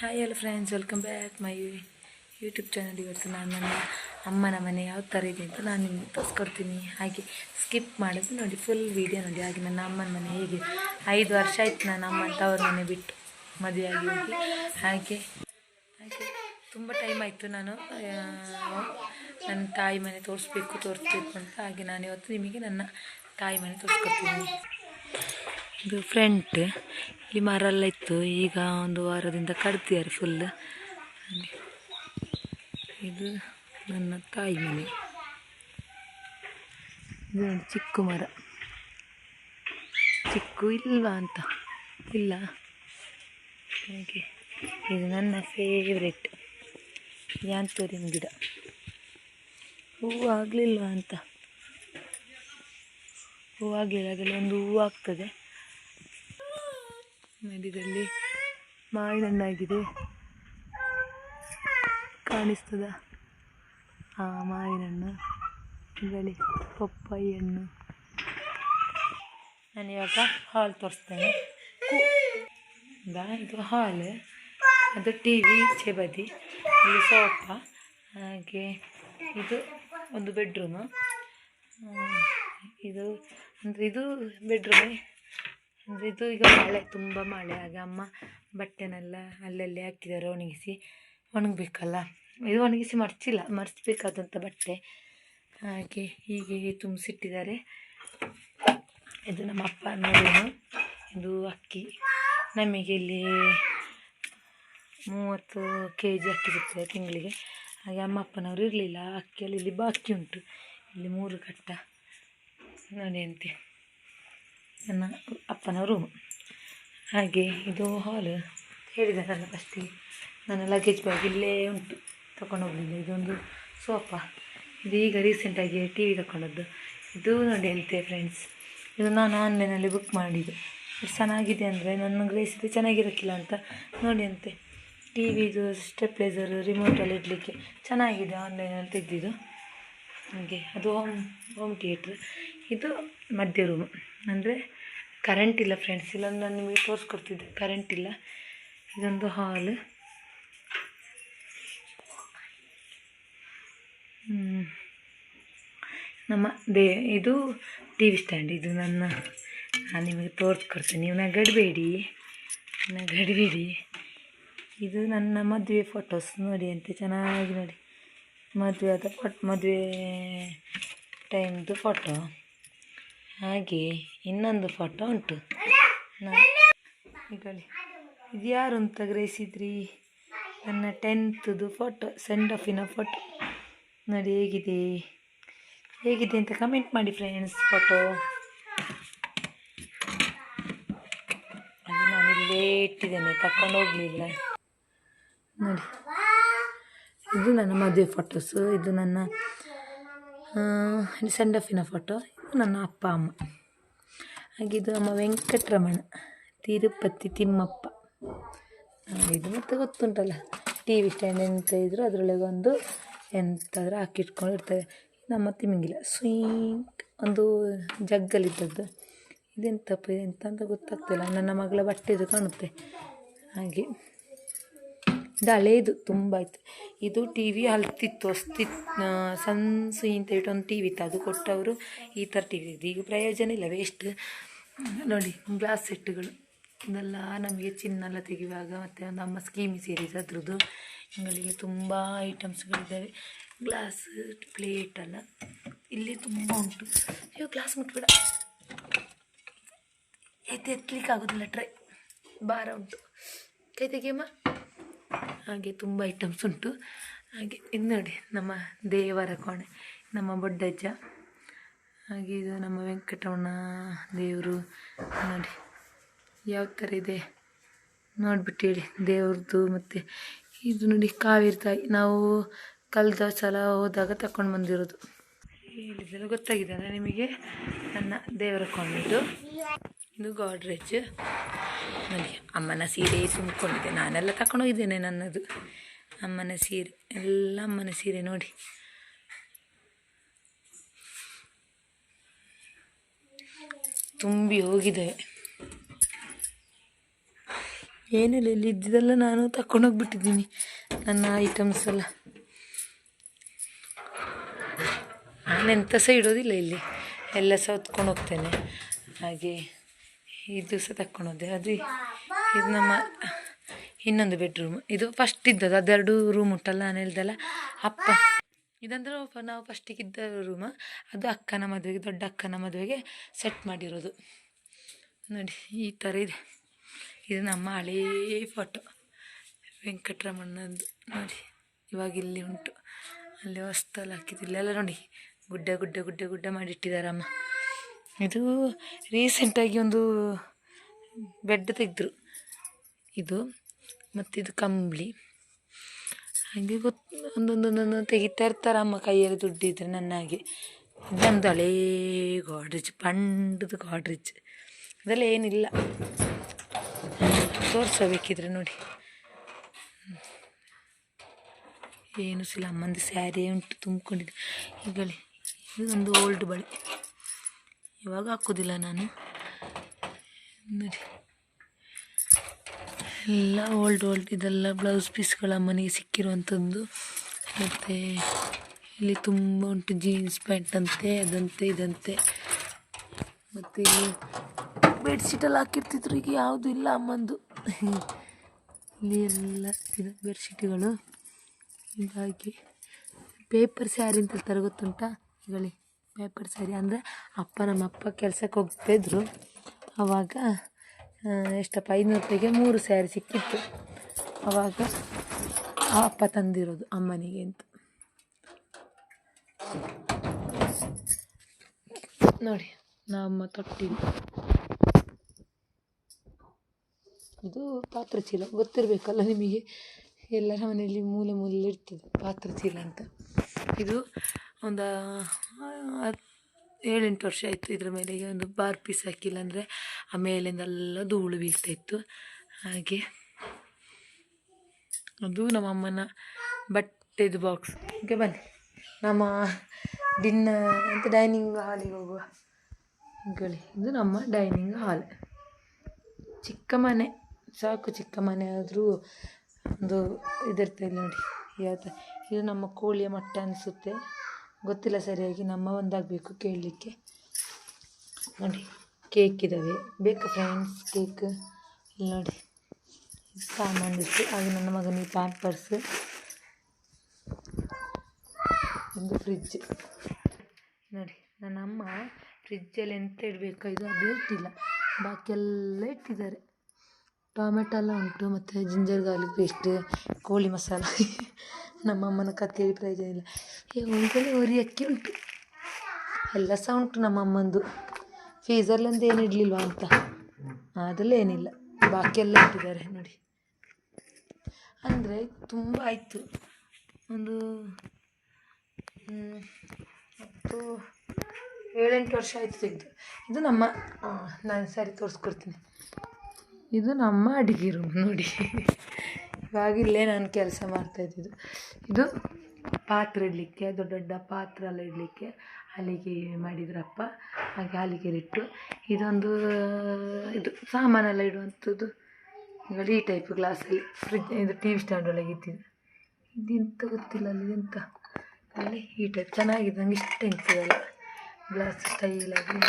Hi ಎಲ್ಲ friends welcome back my YouTube channel ಇವತ್ತು ನಾನು ನನ್ನ ಅಮ್ಮನ ಮನೆ ಯಾವ ಥರ ಇದೆ ಅಂತ ನಾನು ನಿಮಗೆ ತೋರಿಸ್ಕೊಡ್ತೀನಿ. ಹಾಗೆ ಸ್ಕಿಪ್ ಮಾಡೋದು ನೋಡಿ ಫುಲ್ ವೀಡಿಯೋ ನೋಡಿ. ಹಾಗೆ ನನ್ನ ಅಮ್ಮನ ಮನೆ ಹೇಗೆ? ಐದು ವರ್ಷ ಆಯ್ತು ನಾನು ಅಮ್ಮ ತವ್ರ ಮನೆ ಬಿಟ್ಟು ಮದುವೆಯಾಗಿ ಹೋಗಿ. ಹಾಗೆ ಹಾಗೆ ತುಂಬ ಟೈಮ್ ಆಯಿತು ನಾನು ನನ್ನ ತಾಯಿ ಮನೆ ತೋರಿಸ್ಬೇಕು ತೋರಿಸ್ಬೇಕು ಅಂತ. ಹಾಗೆ ನಾನು ಇವತ್ತು ನಿಮಗೆ ನನ್ನ ತಾಯಿ ಮನೆ ತೋರಿಸ್ಕೊಡ್ತೀನಿ. ಇದು ಫ್ರಂಟ್ ಇಲ್ಲಿ ಮರ ಎಲ್ಲ ಇತ್ತು. ಈಗ ಒಂದು ವಾರದಿಂದ ಕಡ್ತಿದ್ದಾರೆ ಫುಲ್ ಇದು ನನ್ನ ತಾಯಿ ಮನೆ. ಇದು ಒಂದು ಚಿಕ್ಕು ಮರ. ಚಿಕ್ಕು ಇಲ್ವಾ ಅಂತ? ಇಲ್ಲ. ಹಾಗೆ ಇದು ನನ್ನ ಫೇವ್ರೆಟ್ ಯಾಂತೋರಿಯಂ ಗಿಡ. ಹೂವು ಆಗಲಿಲ್ವಾ ಅಂತ? ಹೂವು ಆಗಲಿಲ್ಲ ಅದರಲ್ಲಿ ಒಂದು ಹೂವು ಆಗ್ತದೆ. ಮಧ್ಯದಲ್ಲಿ ಮಾವಿನಣ್ಣಾಗಿದೆ. ಕಾಣಿಸ್ತದ ಆ ಮಾವಿನಣ್ಣು, ಬೆಳೆ ಪಪ್ಪಾಯಿ ಹಣ್ಣು ನಾನು ಇವಾಗ ಹಾಲ್ ತೋರಿಸ್ತೇನೆ. ಇದು ಹಾಲ್. ಅದು ಟಿ ವಿ ಈಚೆ ಬದಿ ಇಲ್ಲಿ ಸೋಫಾ, ಹಾಗೆ ಇದು ಒಂದು ಬೆಡ್ರೂಮು ಇದು ಅಂದರೆ ಇದು ಬೆಡ್ರೂಮೇ ಅಂದರೆ ಇದು ಈಗ ಮಳೆ, ತುಂಬ ಮಳೆ. ಆಗ ಅಮ್ಮ ಬಟ್ಟೆನೆಲ್ಲ ಅಲ್ಲಲ್ಲಿ ಹಾಕಿದ್ದಾರೆ ಒಣಗಿಸಿ. ಒಣಗಬೇಕಲ್ಲ? ಇದು ಒಣಗಿಸಿ ಮರ್ಚಿಲ್ಲ ಮರ್ಚಬೇಕಾದಂಥ ಬಟ್ಟೆ. ಹಾಗೆ ಹೀಗೆ ತುಂಬಿಸಿಟ್ಟಿದ್ದಾರೆ. ಇದು ನಮ್ಮ ಅಪ್ಪ ನೋಡೋನು ಇದು ಅಕ್ಕಿ. ನಮಗೆ ಇಲ್ಲಿ ಮೂವತ್ತು ಕೆ ಜಿ ಅಕ್ಕಿ ಸಿಗ್ತದೆ ತಿಂಗಳಿಗೆ. ಹಾಗೆ ಅಮ್ಮ ಅಪ್ಪನವರು ಇರಲಿಲ್ಲ. ಅಕ್ಕಿಯಲ್ಲಿ ಇಲ್ಲಿ ಬಾಕಿ ಉಂಟು. ಇಲ್ಲಿ ಮೂರು ಕಟ್ಟ ನೋಡಿ ಅಂತೆ ನನ್ನ ಅಪ್ಪನ ರೂಮ್ ಹಾಗೆ ಇದು ಹಾಲ್ ಹೇಳಿದಾರಲ್ಲ ಫಸ್ಟಿಗೆ ನನ್ನ ಲಗೇಜ್ ಬ್ಯಾಗ್ ಇಲ್ಲೇ ಉಂಟು. ತಗೊಂಡು ಹೋಗಲಿಲ್ಲ. ಇದೊಂದು ಸೋಫಾ ಇದು ಈಗ ರೀಸೆಂಟಾಗಿ ಟಿ ವಿ ತಗೊಂಡದ್ದು ಇದು ನೋಡಿ ಅಂತೆ ಫ್ರೆಂಡ್ಸ್ ಇದು ನಾನು ಆನ್ಲೈನಲ್ಲಿ ಬುಕ್ ಮಾಡಿದ್ದು. ಚೆನ್ನಾಗಿದೆ ಅಂದರೆ ನನ್ನ ಗ್ರೇಸಿದ್ದು ಚೆನ್ನಾಗಿರೋಕ್ಕಿಲ್ಲ ಅಂತ ನೋಡಿ ಅಂತೆ. ಟಿ ವಿದು ಸ್ಟೆಪ್ಲೈಸರ್ ರಿಮೋಟಲ್ಲಿ ಇಡಲಿಕ್ಕೆ ಚೆನ್ನಾಗಿದೆ ಆನ್ಲೈನಲ್ಲಿ ತೆಗೆದಿದ್ದು. ಹಾಗೆ ಅದು ಹೋಮ್ ಹೋಮ್ ಥಿಯೇಟ್ರ್ ಇದು ಮಧ್ಯ ರೂಮ್ ಅಂದರೆ ಕರೆಂಟ್ ಇಲ್ಲ ಫ್ರೆಂಡ್ಸ್ ಇಲ್ಲ, ನಾನು ನಿಮಗೆ ತೋರಿಸ್ಕೊಡ್ತಿದ್ದೆ. ಕರೆಂಟ್ ಇಲ್ಲ. ಇದೊಂದು ಹಾಲ್ ನಮ್ಮ ದೇ, ಇದು ಟಿ ವಿ ಸ್ಟ್ಯಾಂಡ್ ಇದು ನನ್ನ, ನಾನು ನಿಮಗೆ ತೋರಿಸ್ಕೊಡ್ತೀನಿ. ನೀವು ನಗಡಬೇಡಿ. ನಗಡಬೇಡಿ. ಇದು ನನ್ನ ಮದುವೆ ಫೋಟೋಸ್ ನೋಡಿ ಅಂತ ಚೆನ್ನಾಗಿ ನೋಡಿ. ಮದುವೆ ಆದ ಫೋಟ್ ಮದುವೆ ಟೈಮ್ದು ಫೋಟೋ ಹಾಗೆ ಇನ್ನೊಂದು ಫೋಟೋ ಉಂಟು. ಇದು ಯಾರು ಅಂತ ಗ್ರಹಿಸಿದ್ರಿ? ನನ್ನ ಟೆಂತ್ದು ಫೋಟೋ ಸೆಂಡ್ ಆಫಿನ ಫೋಟೋ ನೋಡಿ ಹೇಗಿದೆ. ಹೇಗಿದೆ ಅಂತ ಕಮೆಂಟ್ ಮಾಡಿ ಫ್ರೆಂಡ್ಸ್ ಫೋಟೋ ಅದು ನಾನು ಇಲ್ಲೇ ಇಟ್ಟಿದ್ದೇನೆ ತಕೊಂಡು ಹೋಗಲಿಲ್ಲ. ನೋಡಿ. ಇದು ನನ್ನ ಮದುವೆ ಫೋಟೋಸು ಇದು ನನ್ನ ಸೆಂಡ್ ಆಫಿನ ಫೋಟೋ ನನ್ನ ಅಪ್ಪ, ಅಮ್ಮ. ಹಾಗಿದು ಅಮ್ಮ ವೆಂಕಟರಮಣ, ತಿರುಪತಿ ತಿಮ್ಮಪ್ಪ. ಇದು ಮತ್ತೆ ಗೊತ್ತುಂಟಲ್ಲ ಟಿ ವಿ ಸ್ಟ್ಯಾಂಡ್ ಎಂತ ಇದ್ರು ಅದರೊಳಗೆ ಒಂದು ಎಂತಾದರೂ ಹಾಕಿಟ್ಕೊಂಡು ಇರ್ತದೆ ನಮ್ಮ ತಿಮ್ಮಂಗಿಲ್ಲ. ಸ್ವೀಂಕ್ ಒಂದು ಜಗ್ಗಲ್ಲಿದ್ದದ್ದು. ಇದೆಂತಪ್ಪ, ಇದೆಂತ ಅಂತ ಗೊತ್ತಾಗ್ತಿಲ್ಲ. ನನ್ನ ಮಗಳ ಬಟ್ಟೆದು ಕಾಣುತ್ತೆ. ಹಾಗೆ. ಇದು ಹಳೇದು ತುಂಬ ಇತ್ತು ಇದು ಟಿ ವಿ ಹಲ್ತಿತ್ತು ಹೊಸ್ತಿ ಸಣ್ಣ ಅಂತ ಹೇಳ್ಬಿಟ್ಟು ಒಂದು ಟಿ ವಿ ಇತ್ತು. ಅದು ಕೊಟ್ಟವರು ಈ ಥರ ಟಿ ವಿ ಇದು ಈಗ ಪ್ರಯೋಜನ ಇಲ್ಲ ವೇಸ್ಟ್ ನೋಡಿ ಗ್ಲಾಸ್ ಸೆಟ್ಟುಗಳು ಇದೆಲ್ಲ ನಮಗೆ ಚಿನ್ನೆಲ್ಲ ತೆಗೆಯುವಾಗ ಮತ್ತು ಒಂದು ಅಮ್ಮ ಸ್ಕೀಮಿ ಸೀರೀಸ್ ಅದ್ರದ್ದು. ಹಿಂಗಳಿಗೆ ತುಂಬ ಐಟಮ್ಸ್ಗಳಿದ್ದಾವೆ ಗ್ಲಾಸ್ ಪ್ಲೇಟೆಲ್ಲ ಇಲ್ಲಿ ತುಂಬ ಉಂಟು. ಅಯ್ಯೋ ಗ್ಲಾಸ್ ಮುಟ್ಬೇಡ. ಎತ್ತಿ ಎತ್ತಲಿಕ್ಕೆ ಆಗೋದಿಲ್ಲ ಟ್ರೈ ಭಾರ ಉಂಟು. ಕೈ ತೆಗಿಯಮ್ಮ. ಹಾಗೆ ತುಂಬ ಐಟಮ್ಸ್ ಉಂಟು. ಹಾಗೆ ಇದು ನೋಡಿ, ನಮ್ಮ ದೇವರ ಕೋಣೆ, ನಮ್ಮ ಬೊಡ್ಡಜ್ಜ. ಹಾಗೆ ಇದು ನಮ್ಮ ವೆಂಕಟರಮಣ ದೇವರು. ನೋಡಿ, ಯಾವ ಥರ ಇದೆ? ನೋಡ್ಬಿಟ್ಟು ಹೇಳಿ ದೇವ್ರದ್ದು ಮತ್ತು ಇದು ನೋಡಿ, ಕಾವೇರಿ ತಾಯಿ. ನಾವು ಕಲ್ದ ಸಲ ಹೋದಾಗ ತಗೊಂಡು ಬಂದಿರೋದು. ಹೇಳಿದ್ರೆ ಗೊತ್ತಾಗಿದೆ ಅಲ್ಲ ನಿಮಗೆ? ನನ್ನ ದೇವರ ಕೊಂಡಿದ್ದು ಇದು ಗಾಡ್ರೇಜ್. ನೋಡಿ, ಅಮ್ಮನ ಸೀರೆ ಸುಮ್ಕೊಂಡಿದ್ದೆ ನಾನೆಲ್ಲ ತಗೊಂಡೋಗಿದ್ದೇನೆ ನನ್ನದು. ಅಮ್ಮನ ಸೀರೆ, ಎಲ್ಲ ಅಮ್ಮನ ಸೀರೆ ನೋಡಿ. ತುಂಬಿ ಹೋಗಿದ್ದೇವೆ ಏನಿಲ್ಲ, ಇಲ್ಲಿ ಇದ್ದಿದ್ದೆಲ್ಲ ನಾನು ತಗೊಂಡೋಗ್ಬಿಟ್ಟಿದ್ದೀನಿ ನನ್ನ ಐಟಮ್ಸ್ ಎಲ್ಲ. ನಾನೆಂತ ಸಹ ಇಡೋದಿಲ್ಲ ಇಲ್ಲಿ. ಎಲ್ಲ ಸಹ ಹೊತ್ಕೊಂಡು ಹೋಗ್ತೇನೆ ಹಾಗೆ ಇದು ಸಹ ತಕ್ಕೊಂಡೋದೆ ಅದು ಇದು ನಮ್ಮ ಇನ್ನೊಂದು ಬೆಡ್ರೂಮ್ ಇದು ಫಸ್ಟ್ ಇದ್ದದ್ದು. ಅದೆರಡು ರೂಮ್ ಉಂಟಲ್ಲ, ನಾನು ಹೇಳ್ದಲ್ಲ. ಅಪ್ಪ, ಇದಂದ್ರೆ ನಾವು ಫಸ್ಟಿಗೆ ಇದ್ದ ರೂಮ್ ಅದು ಅಕ್ಕನ ಮದುವೆಗೆ, ದೊಡ್ಡ ಅಕ್ಕನ ಮದುವೆಗೆ ಸೆಟ್ ಮಾಡಿರೋದು. ನೋಡಿ, ಈ ಥರ ಇದೆ. ಇದು ನಮ್ಮ ಹಳೇ ಫೋಟೋ ವೆಂಕಟರಮಣ್ಣದ್ದು. ನೋಡಿ, ಇವಾಗ ಇಲ್ಲಿ ಉಂಟು. ಅಲ್ಲಿ ಹೊಸ್ತಲ್ಲಿ ಹಾಕಿದ್ದು ಇಲ್ಲೆಲ್ಲ ನೋಡಿ, ಗುಡ್ಡ ಗುಡ್ಡ ಗುಡ್ಡ ಗುಡ್ಡ ಮಾಡಿಟ್ಟಿದ್ದಾರಮ್ಮ ಇದು ರೀಸೆಂಟಾಗಿ ಒಂದು ಬೆಡ್ ತೆಗೆದ್ರು. ಇದು ಮತ್ತಿದು ಕಂಬಳಿ. ಹಾಗೆ ಗೊತ್ತು ಒಂದೊಂದೊಂದೊಂದು ತೆಗಿತಾ ಇರ್ತಾರೆ ಅಮ್ಮ ಕೈಯಲ್ಲಿ ದುಡ್ಡಿದ್ರೆ ನನ್ನ ಹಾಗೆ ನಮ್ಮದು ಹಳೇ ಗಾಡ್ರೇಜ್ ಪಂಡದು ಗಾಡ್ರೇಜ್ ಅದೆಲ್ಲ ಏನಿಲ್ಲ ತೋರಿಸಬೇಕಿದ್ರೆ ನೋಡಿ ಏನು ಸಿಲ್ಲ ಅಮ್ಮಂದು ಸ್ಯಾರಿ ಉಂಟು ತುಂಬಿಕೊಂಡಿದ್ದೆ ಈಗಲೇ ಇದೊಂದು ಓಲ್ಡ್ ಬಳೆ ಇವಾಗ ಹಾಕೋದಿಲ್ಲ ನಾನು. ನೋಡಿ. ಎಲ್ಲ ಓಲ್ಡ್ ಓಲ್ಡ್ ಇದೆಲ್ಲ ಬ್ಲೌಸ್ ಪೀಸ್ಗಳ ಅಮ್ಮನಿಗೆ ಸಿಕ್ಕಿರುವಂಥದ್ದು. ಮತ್ತು ಇಲ್ಲಿ ತುಂಬ ಉಂಟು ಜೀನ್ಸ್ ಪ್ಯಾಂಟ್ ಅಂತೆ, ಅದಂತೆ, ಇದಂತೆ. ಮತ್ತು ಬೆಡ್ಶೀಟಲ್ಲಿ ಹಾಕಿರ್ತಿದ್ರು, ಈಗ ಯಾವುದೂ ಇಲ್ಲ ಅಮ್ಮಂದು. ಇಲ್ಲಿ ಎಲ್ಲ ಬೆಡ್ಶೀಟ್ಗಳು ಹೀಗಾಗಿ ಪೇಪರ್ ಸ್ಯಾರಿ ಅಂತ ಗೊತ್ತುಂಟಾ? ಈಗಳಿ ಪೇಪರ್ ಸ್ಯಾರಿ ಅಂದರೆ ಅಪ್ಪ ನಮ್ಮ ಅಪ್ಪ ಕೆಲಸಕ್ಕೆ ಹೋಗ್ತಿದ್ರು ಆವಾಗ ಎಷ್ಟಪ್ಪ, ಐನೂರು ರೂಪಾಯಿಗೆ ಮೂರು ಸ್ಯಾರಿ ಸಿಕ್ಕಿತ್ತು. ಆವಾಗ ಆ ಅಪ್ಪ ತಂದಿರೋದು ಅಮ್ಮನಿಗೆ ಅಂತ. ನೋಡಿ, ನಮ್ಮ ತೊಟ್ಟಿಲು ಇದು ಪಾತ್ರೆ ಚೀಲ. ಗೊತ್ತಿರಬೇಕಲ್ಲ ನಿಮಗೆ? ಎಲ್ಲರ ಮನೆಯಲ್ಲಿ ಮೂಲೆ ಮೂಲೆಯಲ್ಲಿ ಇರ್ತದೆ ಪಾತ್ರೆ ಚೀಲ ಅಂತ. ಇದು ಒಂದು ಹತ್ತು ಏಳೆಂಟು ವರ್ಷ ಆಯಿತು ಇದ್ರ ಮೇಲೆ ಒಂದು ಬಾರ್ ಪೀಸ್ ಹಾಕಿಲ್ಲ ಅಂದರೆ ಆ ಮೇಲಿಂದೆಲ್ಲ ಧೂಳು ಬೀಳ್ತಾ ಇತ್ತು. ಹಾಗೆ ಅದು ನಮ್ಮ ಅಮ್ಮನ ಬಟ್ಟೆದು ಬಾಕ್ಸ್ ಓಕೆ ಬನ್ನಿ. ನಮ್ಮ ಡಿನ್ನ ಅಂತ ಡೈನಿಂಗ್ ಹಾಲಿಗೆ ಹೋಗುವ? ಗಳಿ, ಇದು ನಮ್ಮ ಡೈನಿಂಗ್ ಹಾಲ್ ಚಿಕ್ಕ ಮನೆ, ಸಾಕು ಚಿಕ್ಕ ಮನೆ ಆದರೂ ಒಂದು ಇದಿರ್ತದೆ ನೋಡಿ. ಯಾವ ಇದು ನಮ್ಮ ಕೋಳಿಯ ಮಟ್ಟ ಅನಿಸುತ್ತೆ. ಗೊತ್ತಿಲ್ಲ ಸರಿಯಾಗಿ, ನಮ್ಮ ಒಂದಾಗಬೇಕು ಕೇಳಲಿಕ್ಕೆ. ನೋಡಿ, ಕೇಕ್ ಇದ್ದಾವೆ ಬೇಕು ಫ್ರೆಂಡ್ಸ್, ಕೇಕ್. ಇಲ್ಲಿ ನೋಡಿ, ಇದು ಸಾಮಾನು ಇತ್ತು. ಹಾಗೆ ನನ್ನ ಮಗನಿಗೆ ಪ್ಯಾಂಪರ್ಸ್ ಒಂದು ಫ್ರಿಜ್ ನೋಡಿ, ನನ್ನ ಅಮ್ಮ ಫ್ರಿಜ್ಜಲ್ಲಿ ಎಂತ ಇಡಬೇಕು ಇದು ಅದು ಇಟ್ಟಿಲ್ಲ ಬಾಕಿಯೆಲ್ಲ ಇಟ್ಟಿದ್ದಾರೆ. ಟೊಮೆಟೊ ಎಲ್ಲ ಉಂಟು, ಮತ್ತು ಜಿಂಜರ್ ಗಾರ್ಲಿಕ್ ಪೇಸ್ಟ್ ಕೋಳಿ ಮಸಾಲ. ನಮ್ಮಮ್ಮನ ಕೇಳಿ ಪ್ರಯೋಜನ ಇಲ್ಲ. ಏ ಹೋಗಲಿ ಉರಿ ಅಕ್ಕಿ ಉಂಟು. ಎಲ್ಲ ಸಹ ಉಂಟು ನಮ್ಮಮ್ಮಂದು. ಫೀಸರ್ಲಂದು ಏನು ಇಡಲಿಲ್ವಾ ಅಂತ. ಅದೆಲ್ಲ ಏನಿಲ್ಲ. ಬಾಕಿ ಎಲ್ಲ ಇಟ್ಟಿದ್ದಾರೆ ನೋಡಿ. ಅಂದರೆ ತುಂಬ ಆಯಿತು. ಒಂದು ಹತ್ತು, ಏಳೆಂಟು ವರ್ಷ ಆಯಿತು ತೆಗೆದು. ಇದು ನಮ್ಮ ನಾನು ಸರಿ ತೋರಿಸ್ಕೊಡ್ತೀನಿ. ಇದು ನಮ್ಮ ಅಡುಗೆ ರೂಮ್ ನೋಡಿ. ಇವಾಗ ಇಲ್ಲೇ ನಾನು ಕೆಲಸ ಮಾಡ್ತಾಯಿದ್ದಿದ್ದು ಇದು ಪಾತ್ರೆ ಇಡಲಿಕ್ಕೆ, ದೊಡ್ಡ ದೊಡ್ಡ ಪಾತ್ರೆ ಎಲ್ಲ ಇಡಲಿಕ್ಕೆ ಹಲಿಗೆ ಮಾಡಿದ್ರಪ್ಪ. ಹಾಗೆ ಹಲಿಗೆಲಿಟ್ಟು ಇದೊಂದು, ಇದು ಸಾಮಾನೆಲ್ಲ ಇಡುವಂಥದ್ದು. ಈ ಟೈಪ್ ಗ್ಲಾಸಲ್ಲಿ ಫ್ರಿಜ್ ಇದು ಟಿ ವಿ ಸ್ಟ್ಯಾಂಡ್ ಒಳಗೆ ಇದ್ದಿದ್ದು ಇದೆಂತ ಗೊತ್ತಿಲ್ಲ ಅಲ್ಲಿ ಎಂತ ಅಲ್ಲಿ ಈ ಟೈಪ್ ಚೆನ್ನಾಗಿದೆ, ನಂಗೆ ಇಷ್ಟ ಗ್ಲಾಸ್ ಸ್ಟೈಲಾಗಿ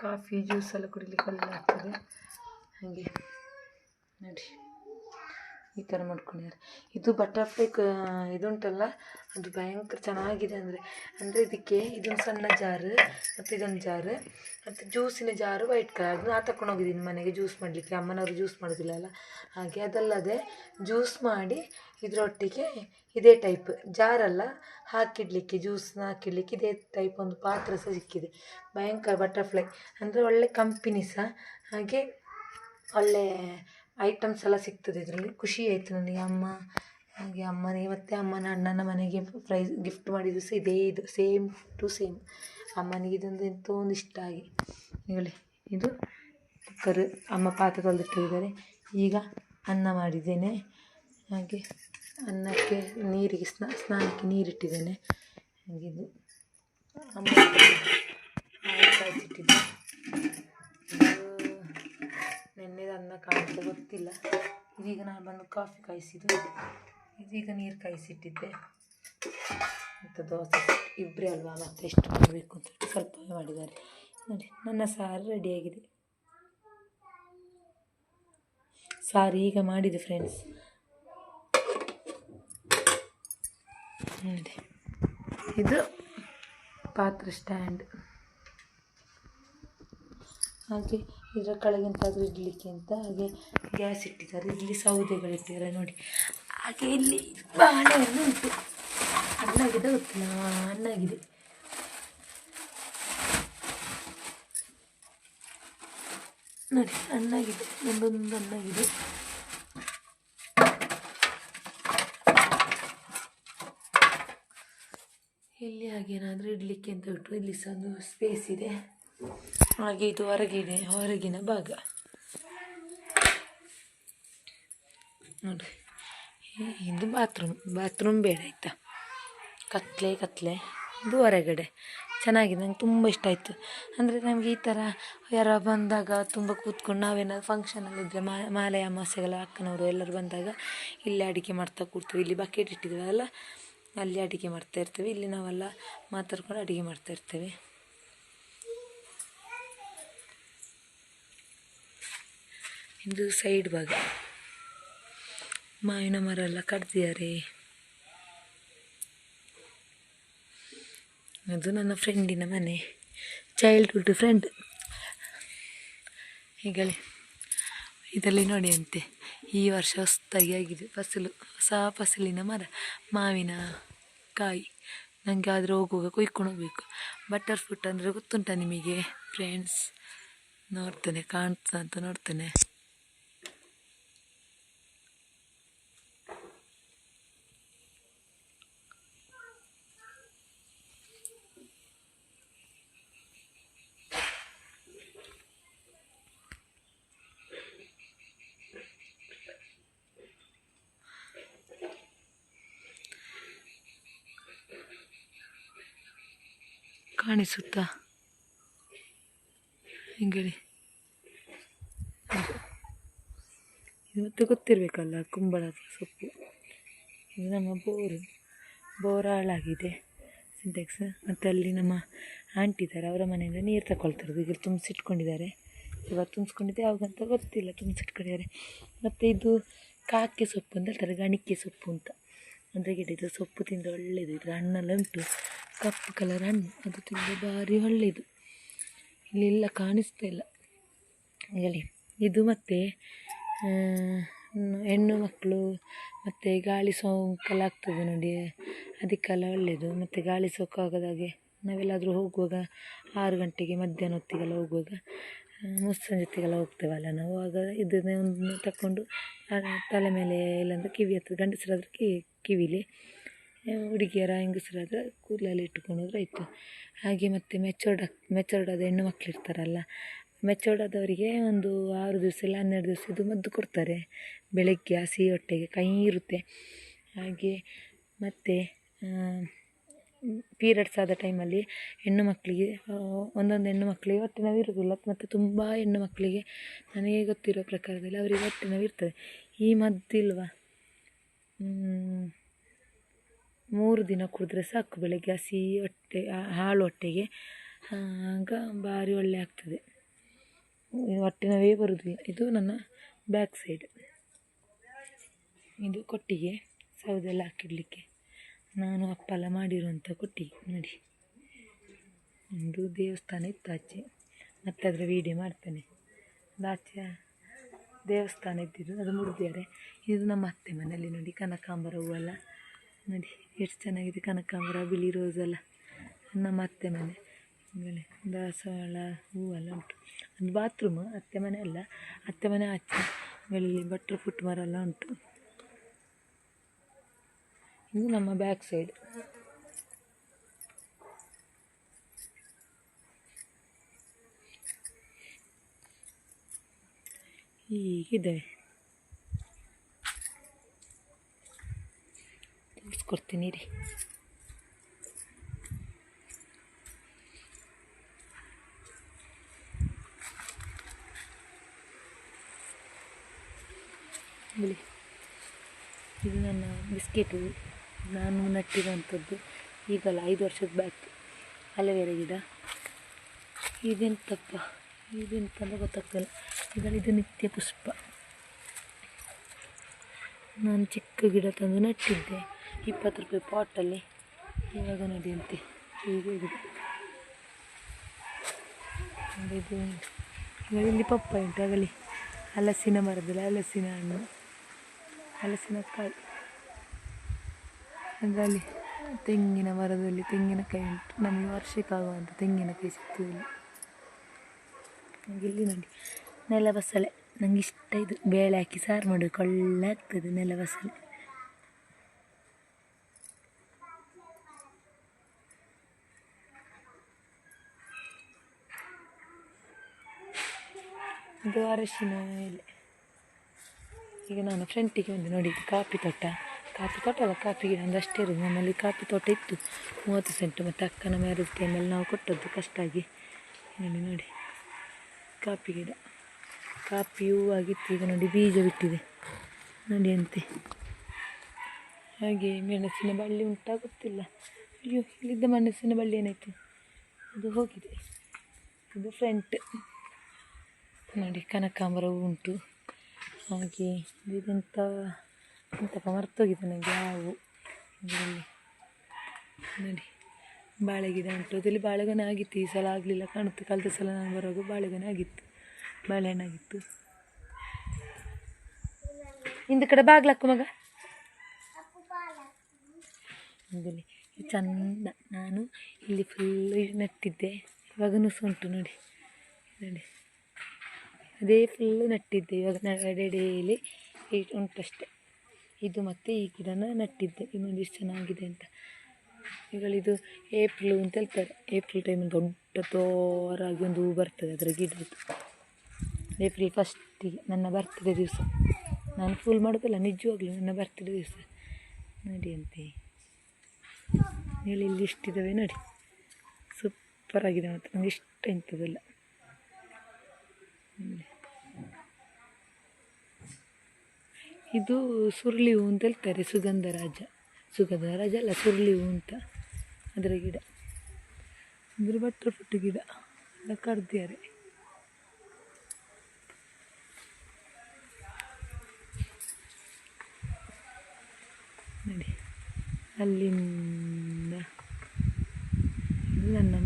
ಕಾಫಿ ಜ್ಯೂಸ್ ಎಲ್ಲ ಕುಡಿಲಿಕ್ಕೆಲ್ಲ ಆಗ್ತದೆ. ಹಾಗೆ, ನೋಡಿ. ಈ ಥರ ಮಾಡ್ಕೊಂಡಿದ್ದಾರೆ ಇದು ಬಟರ್ಫ್ಲೈ ಇದುಂಟಲ್ಲ, ಅದು ಭಯಂಕರ ಚೆನ್ನಾಗಿದೆ ಅಂದರೆ. ಅಂದರೆ ಇದಕ್ಕೆ ಇದೊಂದು ಸಣ್ಣ ಜಾರು ಮತ್ತು ಇದೊಂದು ಜಾರು ಮತ್ತು ಜ್ಯೂಸಿನ ಜಾರು ವೈಟ್ ಕಲರ್ ಅದು ನಾ ತಗೊಂಡೋಗಿದ್ದೀನಿ ಮನೆಗೆ ಜ್ಯೂಸ್ ಮಾಡಲಿಕ್ಕೆ. ಅಮ್ಮನವರು ಜ್ಯೂಸ್ ಮಾಡೋದಿಲ್ಲ ಅಲ್ಲ ಹಾಗೆ ಅದಲ್ಲದೆ ಜ್ಯೂಸ್ ಮಾಡಿ ಇದರೊಟ್ಟಿಗೆ ಇದೇ ಟೈಪ್ ಜಾರಲ್ಲ ಹಾಕಿಡಲಿಕ್ಕೆ ಜ್ಯೂಸ್ನ ಹಾಕಿಡ್ಲಿಕ್ಕೆ ಇದೇ ಟೈಪ್ ಒಂದು ಪಾತ್ರೆ ಸಹ ಸಿಕ್ಕಿದೆ. ಭಯಂಕರ ಬಟರ್ಫ್ಲೈ ಅಂದರೆ ಒಳ್ಳೆ ಕಂಪನಿ ಸಹ ಹಾಗೆ ಒಳ್ಳೆ ಐಟಮ್ಸ್ ಎಲ್ಲ ಸಿಗ್ತದೆ ಇದರಲ್ಲಿ. ಖುಷಿ ಆಯಿತು ನನಗೆ. ಅಮ್ಮ, ಹಾಗೆ ಅಮ್ಮನಿಗೆ ಮತ್ತು ಅಮ್ಮನ ಅಣ್ಣನ ಮನೆಗೆ ಪ್ರೈಸ್ ಗಿಫ್ಟ್ ಮಾಡಿದ್ದು ಸಹ ಇದೇ ಇದು ಸೇಮ್ ಟು ಸೇಮ್ ಅಮ್ಮನಿಗೆ ಇದೊಂದು ಎಂತೋ ಒಂದು ಇಷ್ಟ ಆಗಿ. ಹೇಳಿ ಇದು ಕುಕ್ಕರ್, ಅಮ್ಮ ಪಾತ್ರೆ ತೊಳೆದಿಟ್ಟಿದ್ದಾರೆ. ಈಗ ಅನ್ನ ಮಾಡಿದ್ದೇನೆ. ಹಾಗೆ ಅನ್ನಕ್ಕೆ ನೀರಿಗೆ, ಸ್ನಾ, ಸ್ನಾನಕ್ಕೆ ನೀರಿಟ್ಟಿದ್ದೇನೆ. ಹಾಗೆ ಇದು ಅಮ್ಮ ಕಾಯಿಸಿಟ್ಟಿದ್ದೆ ನೆನ್ನೆದು ಅನ್ನ ಕಾಣುತ್ತೆ ಗೊತ್ತಿಲ್ಲ. ಇದೀಗ ನಾನು ಬಂದು ಕಾಫಿ ಕಾಯಿಸಿದ್ದು. ಇದೀಗ ನೀರು ಕಾಯಿಸಿಟ್ಟಿದ್ದೆ. ಮತ್ತು ದೋಸೆ ಇಬ್ಬರೇ ಅಲ್ವಾ ಮತ್ತೆ ಎಷ್ಟು ಮಾಡಬೇಕು ಅಂತ ಸ್ವಲ್ಪ ಮಾಡಿದ್ದಾರೆ. ನೋಡಿ, ನನ್ನ ಸಾರು ರೆಡಿಯಾಗಿದೆ ಸಾರು ಈಗ ಮಾಡಿದೆ ಫ್ರೆಂಡ್ಸ್ ನೋಡಿ, ಇದು ಪಾತ್ರೆ ಸ್ಟ್ಯಾಂಡ್ ಹಾಗೆ ಇದರ ಕೆಳಗಿಂತಾದರೂ ಇಡಲಿಕ್ಕೆ ಅಂತ ಹಾಗೆ ಗ್ಯಾಸ್ ಇಟ್ಟಿದ್ದಾರೆ. ಇಲ್ಲಿ ಸೌದೆಗಳಿಟ್ಟಿದ್ದಾರೆ ನೋಡಿ. ಹಾಗೆ ಇಲ್ಲಿ ಬಾಳೆಹಣ್ಣು ಉಂಟು. ಹಣ್ಣಾಗಿದೆ ಗೊತ್ತಿಲ್ಲ ಹಣ್ಣಾಗಿದೆ ನೋಡಿ ಹಣ್ಣಾಗಿದೆ ಒಂದೊಂದು ಹಣ್ಣಾಗಿದೆ ಇಲ್ಲಿ ಹಾಗೇನಾದರೂ ಇಡಲಿಕ್ಕೆ ಅಂತ ಬಿಟ್ಟು ಇಲ್ಲಿ ಸಹ ಒಂದು ಸ್ಪೇಸ್ ಇದೆ. ಹಾಗೆ ಇದು ಹೊರಗಿದೆ, ಹೊರಗಿನ ಭಾಗ. ನೋಡಿ ಇದು ಬಾತ್ರೂಮ್ ಬಾತ್ರೂಮ್ ಬೇಡ ಆಯ್ತಾ? ಕತ್ಲೆ ಕತ್ಲೆ. ಇದು ಹೊರಗಡೆ. ಚೆನ್ನಾಗಿದೆ, ನಂಗೆ ತುಂಬ ಇಷ್ಟ ಆಯಿತು. ಅಂದರೆ ನಮಗೆ ಈ ಥರ ಯಾರ ಬಂದಾಗ ತುಂಬ ಕೂತ್ಕೊಂಡು ನಾವೇನಾದ್ರು ಫಂಕ್ಷನಲ್ಲಿದ್ದರೆ ಮಾಲೆ ಅಮಾವಾಸ್ಯೆಗಳ ಅಕ್ಕನವರು ಎಲ್ಲರೂ ಬಂದಾಗ ಇಲ್ಲೇ ಅಡುಗೆ ಮಾಡ್ತಾ ಕೂರ್ತೀವಿ. ಇಲ್ಲಿ ಬಕೆಟ್ ಇಟ್ಟಿದ್ದೀವಲ್ಲ, ಅಲ್ಲಿ ಅಡುಗೆ ಮಾಡ್ತಾ ಇರ್ತೀವಿ. ಇಲ್ಲಿ ನಾವೆಲ್ಲ ಮಾತಾಡ್ಕೊಂಡು ಅಡುಗೆ ಮಾಡ್ತಾ ಇರ್ತೇವೆ. ಇದು ಸೈಡ್ ಭಾಗ. ಮಾವಿನ ಮರ ಎಲ್ಲ ಕಟ್ತಿದ್ದಾರೆ. ಅದು ನನ್ನ ಫ್ರೆಂಡಿನ ಮನೆ. ಚೈಲ್ಡ್ಹುಡ್ ಫ್ರೆಂಡ್ ಹೀಗಲೇ ಇದರಲ್ಲಿ ನೋಡಿ ಅಂತೆ. ಈ ವರ್ಷ ಹೊಸ್ತಾಗಿ ಆಗಿದೆ ಫಸಲು, ಹೊಸ ಫಸಲಿನ ಮರ, ಮಾವಿನ ಕಾಯಿ. ನನಗೆ ಆದರೆ ಹೋಗುವಾಗ ಕುಯ್ಕೊಂಡು ಹೋಗಬೇಕು. ಬಟರ್ ಫ್ರೂಟ್ ಅಂದರೆ ಗೊತ್ತುಂಟ ನಿಮಗೆ? ಫ್ರೆಂಡ್ಸ್ ನೋಡ್ತೇನೆ, ಕಾಣ್ತದೆ ಅಂತ ನೋಡ್ತೇನೆ. ಕಾಣಿಸುತ್ತಾ? ಹಿಂಗೇಳಿ ಇವತ್ತು ಗೊತ್ತಿರಬೇಕಲ್ಲ, ಕುಂಬಳದ ಸೊಪ್ಪು. ಇದು ನಮ್ಮ ಬೋರು. ಬೋರ್ ಹಾಳಾಗಿದೆ ಸಿಂಟೆಕ್ಸ್. ಮತ್ತು ಅಲ್ಲಿ ನಮ್ಮ ಆಂಟಿ ಇದ್ದಾರೆ ಅವರ ಮನೆಯಿಂದ ನೀರು ತಗೊಳ್ತಾರೆ ಈಗ ತುಂಬಿಸಿಟ್ಕೊಂಡಿದ್ದಾರೆ. ಇವಾಗ ತುಂಬಿಸ್ಕೊಂಡಿದ್ದೆ ಅವಾಗಂತ ಗೊತ್ತಿಲ್ಲ. ತುಂಬಿಸಿಟ್ಕೊಂಡಿದ್ದಾರೆ. ಮತ್ತು ಇದು ಕಾಕೆ ಸೊಪ್ಪು ಅಂತ ಹೇಳ್ತಾರೆ, ಗಣಿಕೆ ಸೊಪ್ಪು ಅಂತ. ಅಂದರೆ ಗಿಡ ಇದು ಸೊಪ್ಪು ತಿಂದರೆ ಒಳ್ಳೆಯದು ಇದು ಹಣ್ಣೆಲ್ಲ ಉಂಟು. ಕಪ್ಪು ಕಲರ್ ಹಣ್ಣು. ಅದು ತುಂಬ ಭಾರಿ ಒಳ್ಳೆಯದು ಇಲ್ಲೆಲ್ಲ ಕಾಣಿಸ್ತಾ ಇಲ್ಲ. ಹೇಳಿ. ಇದು ಮತ್ತು ಹೆಣ್ಣು ಮಕ್ಕಳು ಮತ್ತು ಗಾಳಿ ಸೋಂಕೆಲ್ಲ ಆಗ್ತದೆ ನೋಡಿ. ಅದಕ್ಕೆಲ್ಲ ಒಳ್ಳೆಯದು ಮತ್ತು ಗಾಳಿ ಸೋಂಕು ಆಗದಾಗೆ ನಾವೆಲ್ಲಾದರೂ ಹೋಗುವಾಗ ಆರು ಗಂಟೆಗೆ ಮಧ್ಯಾಹ್ನ ಹೊತ್ತಿಗೆಲ್ಲ ಹೋಗುವಾಗ ಮುಸ್ಸಂಜೆ ಹೊತ್ತಿಗೆಲ್ಲ ಹೋಗ್ತೇವಲ್ಲ ನಾವು. ಆಗ ಇದನ್ನೇ ಒಂದು ತಗೊಂಡು ತಲೆ ಮೇಲೆ ಇಲ್ಲಾಂದ್ರೆ ಕಿವಿ ಹತ್ತಿರ ಗಂಡಸರಾದ್ರೆ ಕಿವಿಲಿ ಹುಡುಗಿಯರ ಹೆಂಗಸರಾದ್ರೆ ಕೂದಲಲ್ಲಿ ಇಟ್ಟುಕೊಂಡು ಹೋದ್ರೆ ಆಯಿತು. ಹಾಗೆ ಮತ್ತು ಮೆಚೋರ್ಡ್ ಆದ ಹೆಣ್ಣು ಮಕ್ಳು ಇರ್ತಾರಲ್ಲ ಮೆಚೋರ್ಡ್ ಆದವರಿಗೆ ಒಂದು ಆರು ದಿವಸ ಇಲ್ಲ ಹನ್ನೆರಡು ದಿವಸ ಇದು ಮದ್ದು ಕೊಡ್ತಾರೆ. ಬೆಳಗ್ಗೆ ಹಸಿ ಹೊಟ್ಟೆಗೆ ಕೈ ಇರುತ್ತೆ. ಹಾಗೆ ಮತ್ತು ಪೀರಿಯಡ್ಸ್ ಆದ ಟೈಮಲ್ಲಿ ಹೆಣ್ಣು ಮಕ್ಕಳಿಗೆ ಒಂದೊಂದು ಹೆಣ್ಣು ಮಕ್ಕಳಿಗೆ ಹೊಟ್ಟೆ ನೋವು ಇರೋದಿಲ್ಲ ಮತ್ತು ತುಂಬ ಹೆಣ್ಣು ಮಕ್ಕಳಿಗೆ ನನಗೆ ಗೊತ್ತಿರೋ ಪ್ರಕಾರದಲ್ಲಿ ಅವರಿಗೆ ಹೊಟ್ಟೆ ನೋವು ಇರ್ತದೆ. ಈ ಮದ್ದಿಲ್ವಾ? ಮೂರು ದಿನ ಕುಡಿದ್ರೆ ಸಾಕು ಬೆಳಗ್ಗೆ ಹಸಿ ಹೊಟ್ಟೆ ಹಾಳು ಹೊಟ್ಟೆಗೆ. ಆಗ ಭಾರಿ ಒಳ್ಳೆ ಆಗ್ತದೆ. ಹೊಟ್ಟೆ ನೋವೇ ಬರುವುದಿಲ್ಲ ಇದು ನನ್ನ ಬ್ಯಾಕ್ ಸೈಡ್ ಇದು ಕೊಟ್ಟಿಗೆ. ಸೌದೆಲ್ಲ ಹಾಕಿಡಲಿಕ್ಕೆ ನಾನು ಅಪ್ಪಲ ಮಾಡಿರುವಂಥ ಕೊಟ್ಟಿಗೆ. ನೋಡಿ. ಒಂದು ದೇವಸ್ಥಾನ ಇತ್ತು ಆಚೆ. ಮತ್ತೆ ಅದರ ವೀಡಿಯೋ ಮಾಡ್ತೇನೆ. ಆಚೆ ದೇವಸ್ಥಾನ ಇದ್ದಿದ್ದು. ಅದು ಮುರಿದಿದ್ದಾರೆ ಇದು ನಮ್ಮ ಅತ್ತೆ ಮನೆಯಲ್ಲಿ ನೋಡಿ, ಕನಕಾಂಬರ ಹೂವೆಲ್ಲ. ನೋಡಿ. ಎಷ್ಟು ಚೆನ್ನಾಗಿದೆ ಕನಕಾಂಬರ, ಬಿಳಿ ರೋಸೆಲ್ಲ ನಮ್ಮ ಅತ್ತೆ ಮನೆ. ಆಮೇಲೆ ದಾಸವಾಳ, ಹೂವೆಲ್ಲ ಉಂಟು. ಅದು ಬಾತ್ರೂಮ್ ಅತ್ತೆ ಮನೆ ಅಲ್ಲ, ಅತ್ತೆ ಮನೆ ಆಚೆ. ಆಮೇಲೆ ಇಲ್ಲಿ ಬಟ್ರ್ ಫುಟ್ ಮರ ಎಲ್ಲ ಉಂಟು. ಇದು ನಮ್ಮ ಬ್ಯಾಕ್ ಸೈಡ್ ಹೀಗಿದ್ದಾವೆ. ತೋರಿಸ್ಕೊಡ್ತೀನಿ ರೀ ಇದು ನನ್ನ ಬಿಸ್ಕೆಟು. ನಾನು ನಟ್ಟಿರೋಂಥದ್ದು ಈಗಲ್ಲ ಐದು ವರ್ಷದ ಬ್ಯಾಕ್ ಅಲವೇರ ಗಿಡ. ಇದೇನು ತಂದ ಗೊತ್ತಾಗ್ತಿಲ್ಲ. ಇದರಲ್ಲಿ ಇದು ನಿತ್ಯ ಪುಷ್ಪ ನಾನು ಚಿಕ್ಕ ಗಿಡ ತಂದು ನಟ್ಟಿದ್ದೆ. ಇಪ್ಪತ್ತು ರೂಪಾಯಿ ಪಾಟಲ್ಲಿ ಇವಾಗ ನೋಡಿ ಅಂತೆ. ಹೀಗೆ ಇಲ್ಲಿ ಪಪ್ಪ ಉಂಟು, ಆಗಲಿ. ಹಲಸಿನ ಮರದಲ್ಲಿ ಹಲಸಿನ ಹಣ್ಣು. ಹಲಸಿನ ಕಾಯಿ. ತೆಂಗಿನ ಮರದಲ್ಲಿ ತೆಂಗಿನಕಾಯಿ ಉಂಟು. ನಮಗೆ ವರ್ಷಕ್ಕಾಗುವಂಥ ತೆಂಗಿನಕಾಯಿ ಸಿಗ್ತದೆ ಇಲ್ಲಿ. ನೋಡಿ ನೆಲ ಬಸಳೆ ಇಷ್ಟ ಇದು. ಬೇಳೆ ಹಾಕಿ ಸಾರು ಮಾಡೋದು ಕೊಳ್ಳೆ ಆಗ್ತದೆ ನೆಲ ಬಸಳೆ ಇದು ಅರಶಿನ ಎಲೆ. ಈಗ ನಾನು ಫ್ರೆಂಟಿಗೆ ಒಂದು ನೋಡಿ ಕಾಫಿ ತೋಟ. ಕಾಫಿ ತೋಟ ಅಲ್ಲ, ಕಾಫಿ ಗಿಡ ಒಂದು ಅಷ್ಟೇ ಇರೋದು. ನಮ್ಮಲ್ಲಿ ಕಾಫಿ ತೋಟ ಇತ್ತು. ಮೂವತ್ತು ಸೆಂಟು ಮತ್ತು ಅಕ್ಕನ ಮ್ಯಾರೇಜ್ ಟೈಮಲ್ಲಿ ನಾವು ಕೊಟ್ಟದ್ದು ಕಷ್ಟಾಗಿ ನೋಡಿ ನೋಡಿ. ಕಾಫಿ ಗಿಡ. ಕಾಫಿ ಹೂವಾಗಿತ್ತು. ಈಗ ನೋಡಿ ಬೀಜ ಬಿಟ್ಟಿದೆ. ನೋಡಿ ಅಂತೆ. ಹಾಗೆ ಮೆಣಸಿನ ಬಳ್ಳಿ ಉಂಟಾ ಗೊತ್ತಿಲ್ಲ. ಅಯ್ಯೋ, ಇಲ್ಲಿದ್ದ ಮೆಣಸಿನ ಬಳ್ಳಿ ಏನಾಯಿತು? ಅದು ಹೋಗಿದೆ. ಇದು ಫ್ರಂಟ್ ನೋಡಿ, ಕನಕಾಂಬರ ಉಂಟು. ಹಾಗೆ ಇದೆಂತ ಎಂತಪ್ಪ ಮರ್ತೋಗಿದೆ ನನಗೆ ಹಾವು. ಇದರಲ್ಲಿ ನೋಡಿ ಬಾಳೆ ಗಿಡ ಉಂಟು. ಅದರಲ್ಲಿ ಬಾಳೆಗೊನೆ ಆಗಿತ್ತು ಈ ಸಲ ಆಗಲಿಲ್ಲ ಕಾಣುತ್ತೆ. ಕಳೆದ ಸಲ ನಾನು ಬರುವಾಗ ಬಾಳೆಗೊನೆ ಆಗಿತ್ತು ಬಾಳೆಹಣ್ಣಾಗಿತ್ತು. ಹಿಂದ ಕಡೆ ಬಾಗ್ಲಕ್ಕು ಮಗ? ಇದರಲ್ಲಿ ಇದು ಚಂದ. ನಾನು ಇಲ್ಲಿ ಫುಲ್ ನೆಟ್ಟಿದ್ದೆ. ಇವಾಗನೂ ಸಹ ಉಂಟು ನೋಡಿ. ನೋಡಿ. ಅದೇ ಫುಲ್ಲು ನಟ್ಟಿದ್ದೆ. ಇವಾಗ ನಡೆಡೆಯಲ್ಲಿ ಉಂಟಷ್ಟೆ. ಇದು ಮತ್ತು ಈ ಗಿಡನ ನಟ್ಟಿದ್ದೆ. ಇನ್ನೊಂದು ಎಷ್ಟು ಚೆನ್ನಾಗಿದೆ ಅಂತ. ಇವುಗಳಿದು ಏಪ್ರಿಲ್ ಅಂತ ಹೇಳ್ತಾರೆ. ಏಪ್ರಿಲ್ ಟೈಮಲ್ಲಿ ದೊಡ್ಡ ತೋರಾಗಿ ಒಂದು ಹೂ ಬರ್ತದೆ ಅದರ ಗಿಡದ್ದು. ಏಪ್ರಿಲ್ ಫಸ್ಟಿಗೆ ನನ್ನ ಬರ್ತಿದೆ ದಿವಸ. ನಾನು ಫುಲ್ ಮಾಡೋದಲ್ಲ, ನಿಜವಾಗ್ಲೂ ನನ್ನ ಬರ್ತಿದೆ ದಿವಸ. ನೋಡಿ ಅಂತೆ ಹೇಳಿ. ಇಲ್ಲಿ ಇಷ್ಟಿದ್ದಾವೆ ನೋಡಿ. ಸೂಪರ್ ಆಗಿದೆ ಮತ್ತು ನನಗೆ ಇಷ್ಟ ಇಂಥದ್ದೆಲ್ಲ ನೋಡಿ. ಇದು ಸುರುಳಿ ಹೂ ಅಂತ ಹೇಳ್ತಾರೆ ಸುಗಂಧರಾಜ ಸುಗಂಧರಾಜ ಅಲ್ಲ, ಸುರುಳಿ ಹೂ ಅಂತ. ಅದರ ಗಿಡ. ಅಂದರೆ ಬಟ್ರ್ ಪುಟ್ಟು ಗಿಡ. ಎಲ್ಲ ಕರ್ದಿದ್ದಾರೆ ನೋಡಿ. ಅಲ್ಲಿಂದ ನನ್ನ ಮನೆ